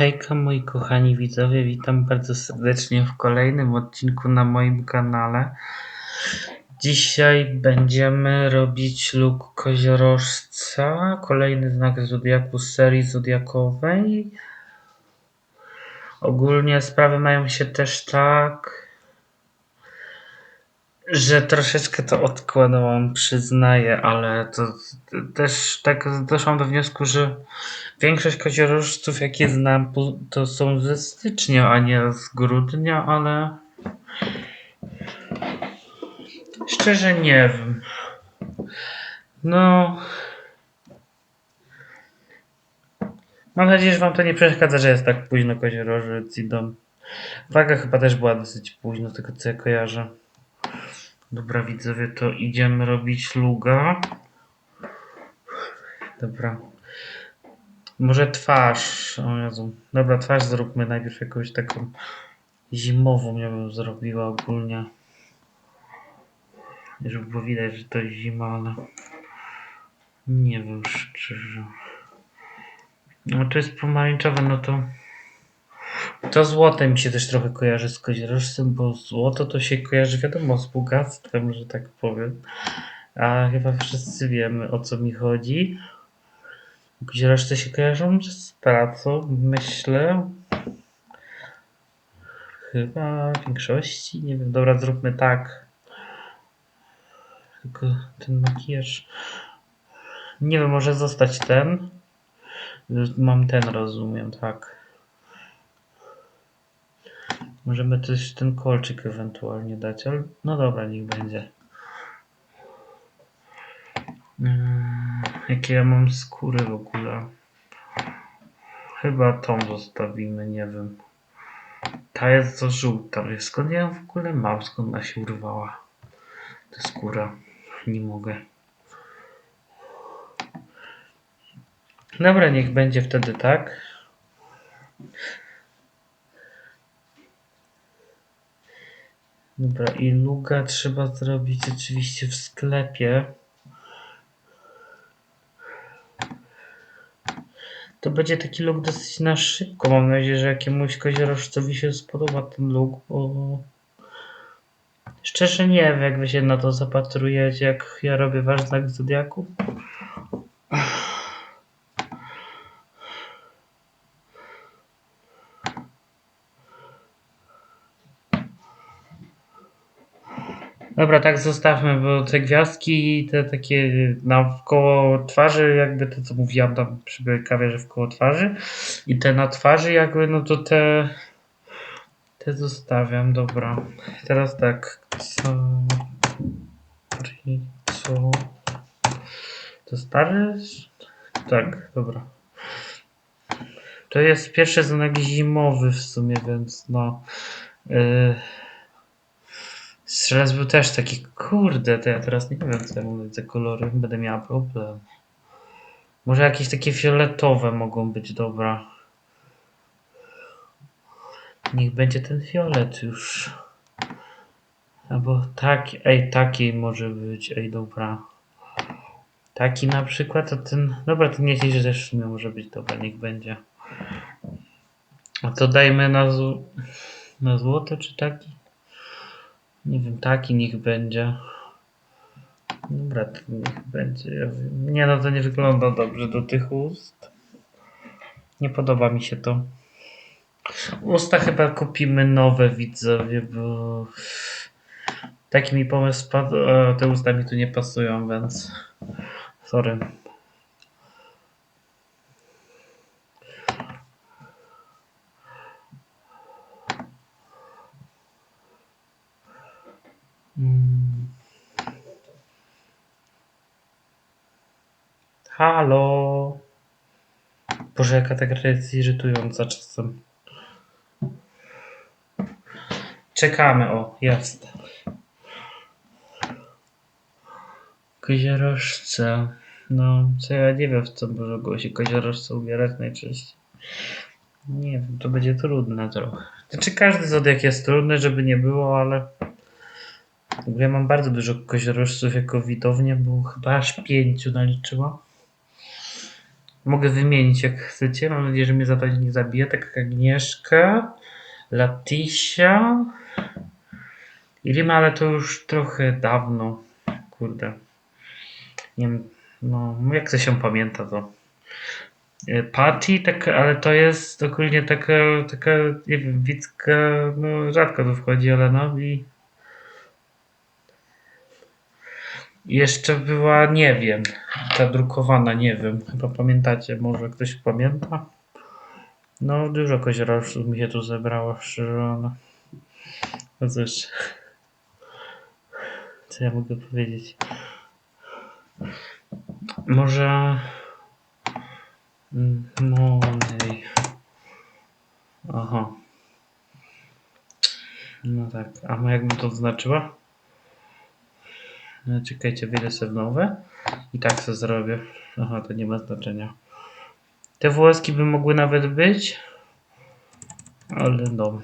Hejka moi kochani widzowie, witam bardzo serdecznie w kolejnym odcinku na moim kanale. Dzisiaj będziemy robić luk koziorożca, kolejny znak zodiaku z serii zodiakowej. Ogólnie sprawy mają się też tak, że troszeczkę to odkładałam, przyznaję, ale to też tak doszłam do wniosku, że większość koziorożców, jakie znam, to są ze stycznia, a nie z grudnia, ale szczerze nie wiem. No. Mam nadzieję, że wam to nie przeszkadza, że jest tak późno koziorożec i dom. Waga chyba też była dosyć późno, tego co ja kojarzę. Dobra widzowie, to idziemy robić luga. Dobra. Może twarz. O Jezu. Dobra, twarz zróbmy najpierw jakąś taką zimową, ja bym zrobiła ogólnie. Żeby było widać, że to zima, ale nie wiem szczerze. No to jest pomarańczowe, no to to złote mi się też trochę kojarzy z koziorożcem, bo złoto to się kojarzy wiadomo z bogactwem, że tak powiem. A chyba wszyscy wiemy o co mi chodzi. Koziorożce się kojarzą z pracą, myślę. Chyba w większości, nie wiem. Dobra, zróbmy tak. Tylko ten makijaż. Nie wiem, może zostać ten. Mam ten, rozumiem, tak. Możemy też ten kolczyk ewentualnie dać, ale no dobra, niech będzie. Jakie ja mam skóry w ogóle? Chyba tą zostawimy, nie wiem. Ta jest za żółta. Skąd ja w ogóle mam? Skąd ona się urwała? Ta skóra. Nie mogę. Dobra, niech będzie wtedy tak. Dobra, i luga trzeba zrobić oczywiście w sklepie. To będzie taki look dosyć na szybko. Mam nadzieję, że jakiemuś koziorożcowi się spodoba ten look, bo szczerze nie wiem, jak wy się na to zapatrujecie, jak ja robię wasz znak zodiaku. Dobra, tak zostawmy, bo te gwiazdki i te takie naokoło twarzy, jakby to co mówiłam tam przy kawie, że wkoło twarzy i te na twarzy jakby, no to te te zostawiam, dobra. Teraz tak, co to stary? Tak, dobra. To jest pierwszy znak zimowy w sumie, więc no. Yy, Strzelec był też taki, kurde, to ja teraz nie wiem co ja mówię za kolory, będę miała problem. Może jakieś takie fioletowe mogą być, dobra. Niech będzie ten fiolet już. Albo taki, ej, taki może być, ej, dobra. Taki na przykład, a ten, dobra, ten niech też w sumie może być, dobra, niech będzie. A to dajmy na, zł- na złoto, czy taki? Nie wiem, taki niech będzie. Dobra, to niech będzie. Nie no, to nie wygląda dobrze do tych ust. Nie podoba mi się to. Usta chyba kupimy nowe, widzowie, bo taki mi pomysł spadł, a te usta mi tu nie pasują, więc sorry. Halo. Boże, jaka ta gra jest irytująca czasem. Czekamy, o, jest. Koziorożce. No, co ja nie wiem, w co może go się koziorożce ubierać najczęściej. Nie wiem, to będzie trudne trochę. Znaczy każdy zodiak jest trudny, żeby nie było, ale... Ogóle mam bardzo dużo koziorożców jako widownię, bo chyba aż pięciu naliczyła. Mogę wymienić jak chcecie. Mam nadzieję, że mnie za to nie zabije. Tak jak Agnieszka, Latisia i Rima, ale to już trochę dawno. Kurde. Nie wiem, no jak to się pamięta to. E, Patty, tak, ale to jest ogólnie taka, taka, nie wiem, widzka, no rzadko tu wchodzi, ale no i jeszcze była, nie wiem, ta drukowana, nie wiem, chyba pamiętacie, może ktoś pamięta? No dużo koziorożców mi się tu zebrało, szczerze, ale no cóż, co ja mogę powiedzieć? Może Mm, Monej. Aha. No tak, a jakbym to oznaczyła? No, czekajcie, wyjdę sobie w nowe i tak sobie zrobię. Aha, to nie ma znaczenia. Te włoski by mogły nawet być, ale no.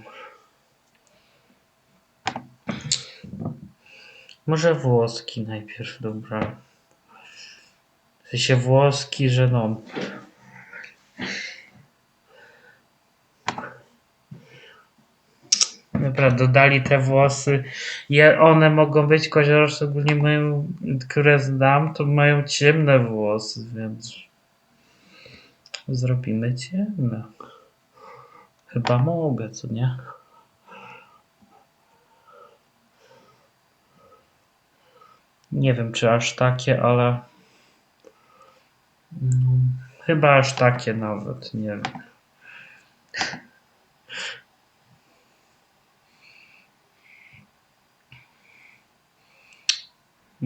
Może włoski najpierw, dobra. W sensie włoski, że no. Dobra, dodali te włosy. Je, one mogą być, koziorożce ogólnie mają, które znam, to mają ciemne włosy, więc zrobimy ciemne. Chyba mogę, co nie? Nie wiem, czy aż takie, ale no, chyba aż takie nawet, nie wiem.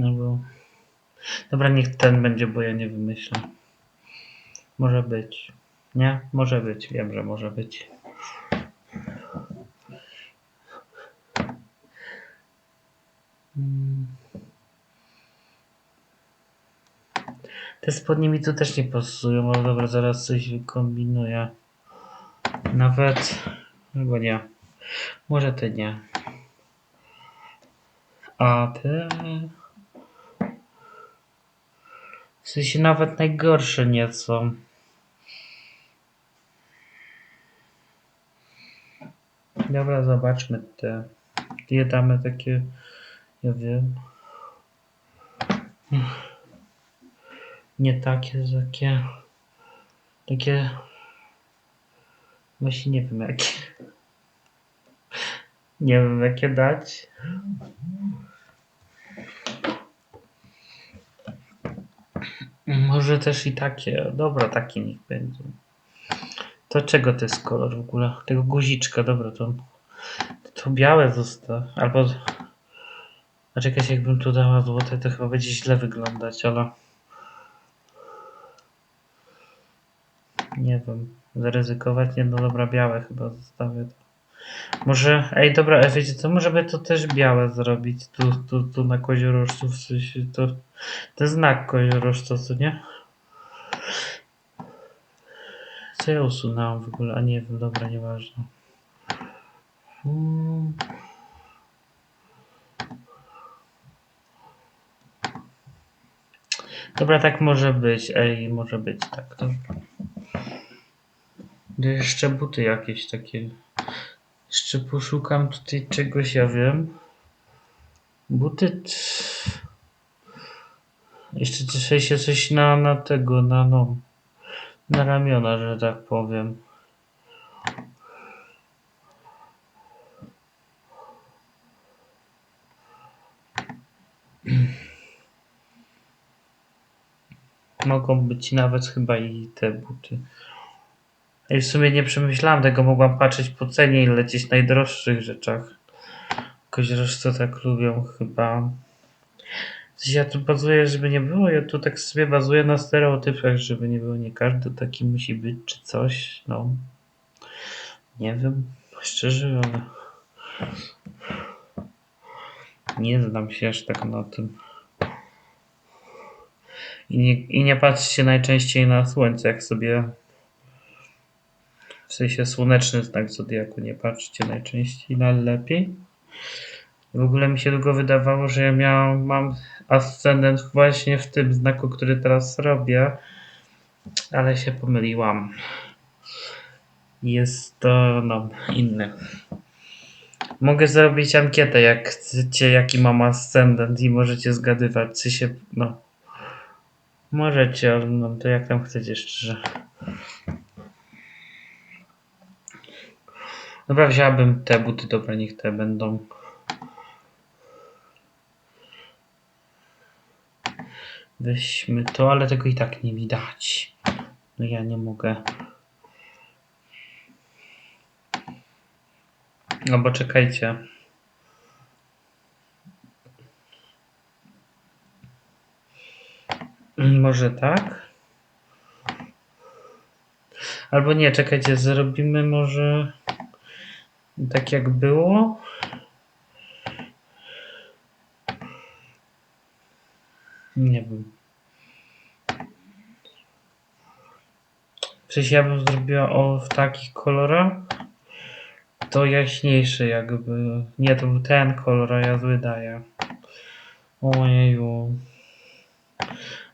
No bo... Dobra, niech ten będzie, bo ja nie wymyślę. Może być. Nie? Może być. Wiem, że może być. Te spodnie mi tu też nie pasują, ale dobra, zaraz coś wykombinuję. Nawet... Albo nie. Może te nie. A te... W sensie nawet najgorsze nie są. Dobra, zobaczmy te. Je damy takie, ja wiem. Nie takie, takie. Takie. Właśnie nie wiem jakie. Nie wiem jakie dać. Może też i takie. Dobra, takie niech będzie. To czego to jest kolor w ogóle? Tego guziczka, dobra, to, to białe został. Albo. A czekać, jakbym tu dała złote, to chyba będzie źle wyglądać, ale. Nie wiem. Zaryzykować? Nie, no dobra, białe chyba zostawię. Może, ej, dobra, ej, wiecie co, może by to też białe zrobić, tu, tu, tu na koziorożcu, w sensie to, to znak koziorożca, co nie? Co ja usunąłem w ogóle, a nie wiem, dobra, nieważne. Hmm. Dobra, tak może być, ej, może być, tak, dobra. Jeszcze buty jakieś takie. Jeszcze poszukam tutaj czegoś, ja wiem. Buty. Jeszcze coś się coś na, na tego, na no. Na ramiona, że tak powiem. Mogą być nawet chyba i te buty. I w sumie nie przemyślałem tego, mogłam patrzeć po cenie i lecieć w najdroższych rzeczach. Koziorożce tak lubią chyba. Ja tu bazuję, żeby nie było, ja tu tak sobie bazuję na stereotypach, żeby nie było, nie każdy taki musi być, czy coś, no. Nie wiem, szczerze, ale nie znam się aż tak na tym. I nie, I nie patrzcie najczęściej na słońce, jak sobie w sensie słoneczny znak zodiaku nie patrzcie najczęściej, no ale lepiej. W ogóle mi się długo wydawało, że ja miałam, mam ascendent właśnie w tym znaku, który teraz robię. Ale się pomyliłam. Jest to, no, inny. Mogę zrobić ankietę, jak chcecie, jaki mam ascendent i możecie zgadywać, czy się, no. Możecie, ale no to jak tam chcecie, szczerze. Dobra, wziąłbym te buty, dobra, niech te będą. Weźmy to, ale tego i tak nie widać. No ja nie mogę. No bo czekajcie. Może tak? Albo nie, czekajcie, zrobimy może tak jak było. Nie wiem. Przecież ja bym zrobiła o w takich kolorach. To jaśniejszy jakby. Nie, to był ten kolor, a ja zły daję. Ojeju.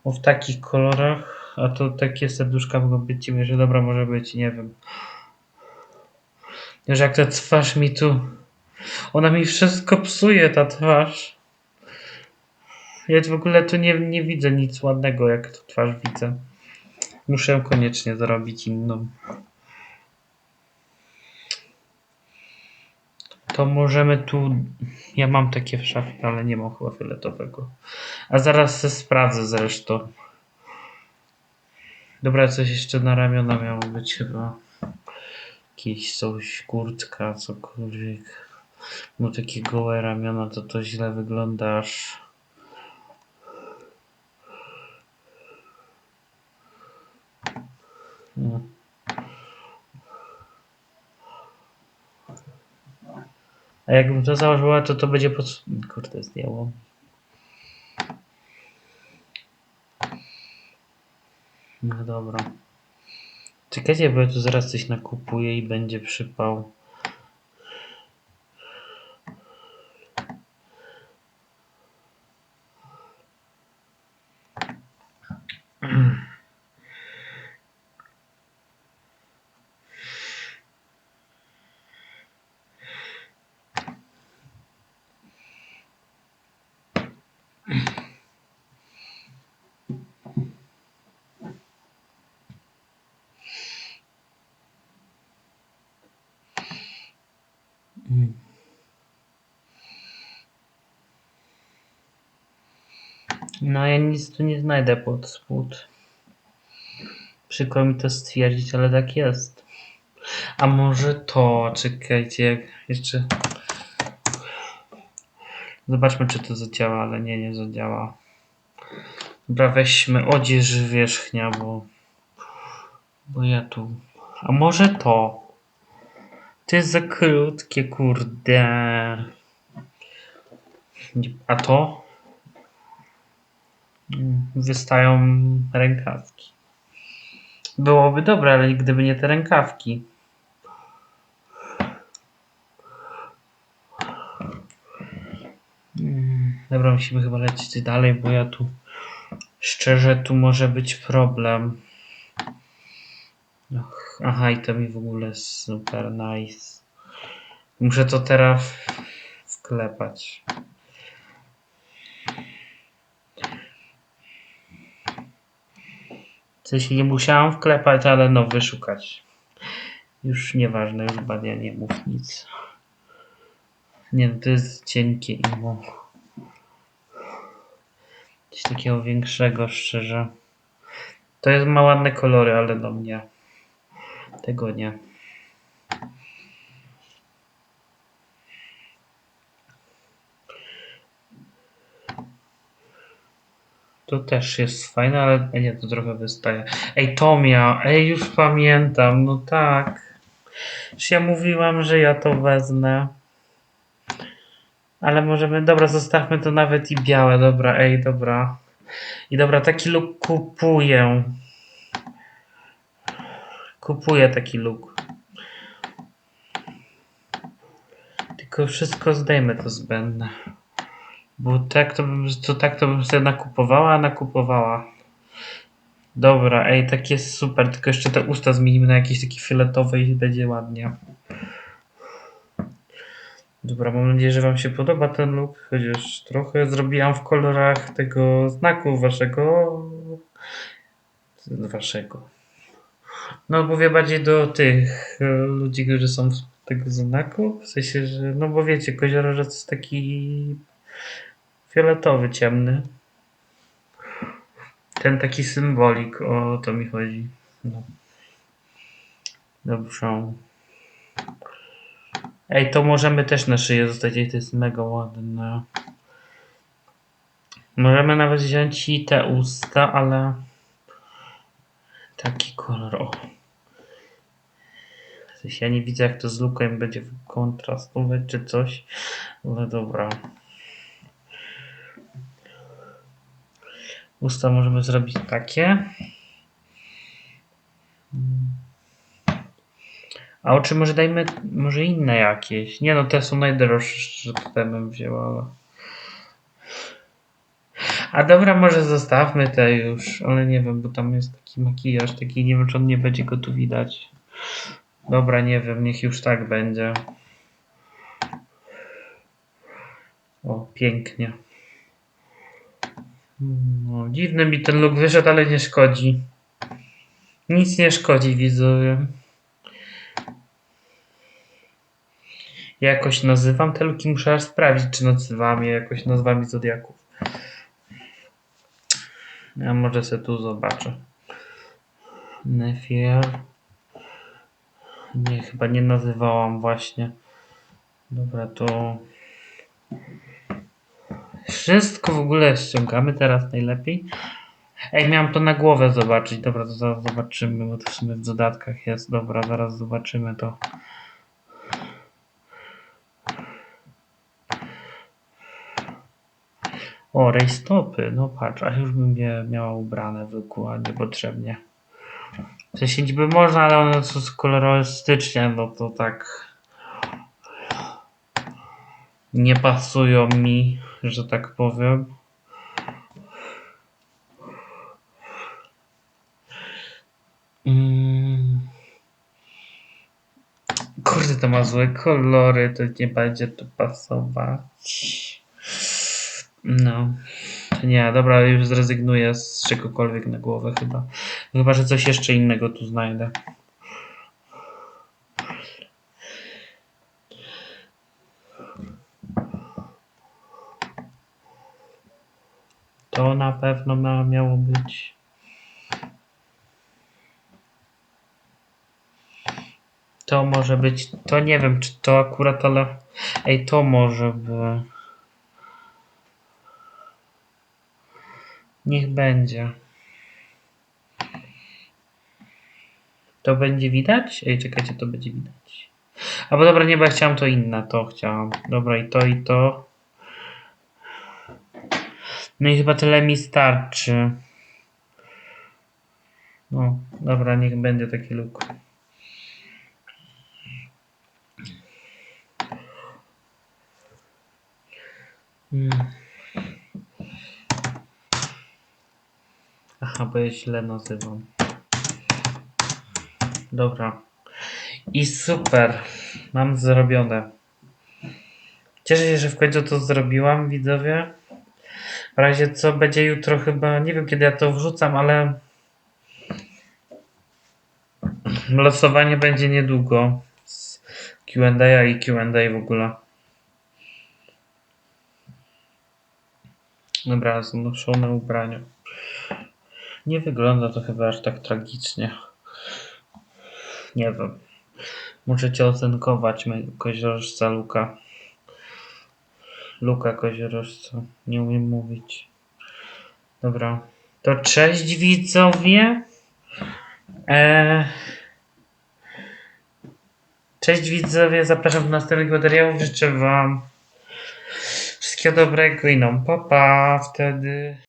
O w takich kolorach, a to takie serduszka mogą być ci że dobra może być, nie wiem. Już jak ta twarz mi tu. Ona mi wszystko psuje, ta twarz. Ja w ogóle tu nie, nie widzę nic ładnego, jak tu twarz widzę. Muszę koniecznie zrobić inną. To możemy tu. Ja mam takie w szafie, ale nie mam chyba fioletowego. A zaraz se sprawdzę zresztą. Dobra, coś jeszcze na ramiona miało być chyba. Jakieś coś, kurtka, cokolwiek. No takie gołe ramiona, to to źle wyglądasz. A jakbym to założyła, to to będzie pod... Kurde, zdjęło. No dobra. Czekajcie, bo ja tu zaraz coś nakupuję i będzie przypał. No ja nic tu nie znajdę pod spód. Przykro mi to stwierdzić, ale tak jest. A może to, czekajcie, jeszcze... Zobaczmy, czy to zadziała, ale nie, nie zadziała. Dobra, weźmy odzież wierzchnia, bo... Bo ja tu... A może to? To jest za krótkie, kurde. A to? Wystają rękawki. Byłoby dobre, ale gdyby nie te rękawki. Mm, Dobra, musimy chyba lecieć dalej, bo ja tu szczerze tu może być problem. Aha, i to mi w ogóle super nice. Muszę to teraz wklepać. W sensie nie musiałam wklepać, ale no wyszukać. Już nieważne, już Badia nie mów nic. Nie no, to jest cienkie imo. Coś takiego większego, szczerze. To jest ma ładne kolory, ale do mnie. Tego nie. To też jest fajne, ale nie, to trochę wystaje. Ej, Tomia, ej, już pamiętam, no tak. Już ja mówiłam, że ja to wezmę. Ale możemy, dobra, zostawmy to nawet i białe, dobra, ej, dobra. I dobra, taki look kupuję. Kupuję taki look. Tylko wszystko zdejmę to zbędne. Bo tak to bym, to tak to bym sobie nakupowała, nakupowała. Dobra, ej, tak jest super, tylko jeszcze te usta zmienimy na jakieś takie fioletowe i będzie ładnie. Dobra, mam nadzieję, że wam się podoba ten look, chociaż trochę zrobiłam w kolorach tego znaku waszego... waszego. No, mówię bardziej do tych e, ludzi, którzy są z tego znaku, w sensie, że, no bo wiecie, koziorożec jest taki fioletowy, ciemny. Ten taki symbolik, o to mi chodzi. No. Dobrze. Ej, to możemy też na szyję zostać, to jest mega ładne. Możemy nawet wziąć i te usta, ale taki kolor, o. Ja nie widzę jak to z lukiem będzie kontrastować czy coś, ale dobra. Usta możemy zrobić takie. A oczy może dajmy, może inne jakieś. Nie no, te są najdroższe, że te bym wzięła. A dobra, może zostawmy te już, ale nie wiem, bo tam jest taki makijaż, taki nie wiem, czy on nie będzie go tu widać. Dobra, nie wiem, niech już tak będzie. O, pięknie. No, dziwny mi ten look wyszedł, ale nie szkodzi. Nic nie szkodzi, widzowie. Ja jakoś nazywam te luki, muszę aż sprawdzić, czy nazywam je jakoś nazwami zodiaków. Ja może sobie tu zobaczę. Nefier. Nie, chyba nie nazywałam właśnie. Dobra, to... Wszystko w ogóle ściągamy teraz najlepiej. Ej, miałem to na głowę zobaczyć. Dobra, to zaraz zobaczymy, bo to w sumie w dodatkach jest. Dobra, zaraz zobaczymy to. O, rejstopy. No patrz, a już bym je miała ubrane zwykłe, niepotrzebnie. W sensie można, ale one są kolorystycznie, no to tak nie pasują mi, że tak powiem. Mm. Kurde, to ma złe kolory, to nie będzie tu pasować. No. Nie, dobra, już zrezygnuję z czegokolwiek na głowę chyba. Chyba, że coś jeszcze innego tu znajdę. To na pewno ma, miało być. To może być. To nie wiem, czy to akurat, ale. Ej, to może by. Niech będzie. To będzie widać? Ej, czekajcie, to będzie widać. Albo dobra, nie, bo ja chciałam to inne, to chciałam. Dobra, i to, i to. No i chyba tyle mi starczy. No, dobra, niech będzie taki look. Hmm. Aha, bo ja źle nazywam. Dobra. I super. Mam zrobione. Cieszę się, że w końcu to zrobiłam, widzowie. W razie co będzie jutro chyba, nie wiem kiedy ja to wrzucam, ale losowanie będzie niedługo. Z Q&A i Q&A w ogóle. Dobra, znoszone ubrania. Nie wygląda to chyba aż tak tragicznie. Nie wiem. Możecie ocenkować koziorożca Luka. Luka koziorożca. Nie umiem mówić. Dobra. To cześć widzowie. Eee... Cześć widzowie. Zapraszam do następnych materiałów. Życzę wam wszystkiego dobrego i no papa wtedy.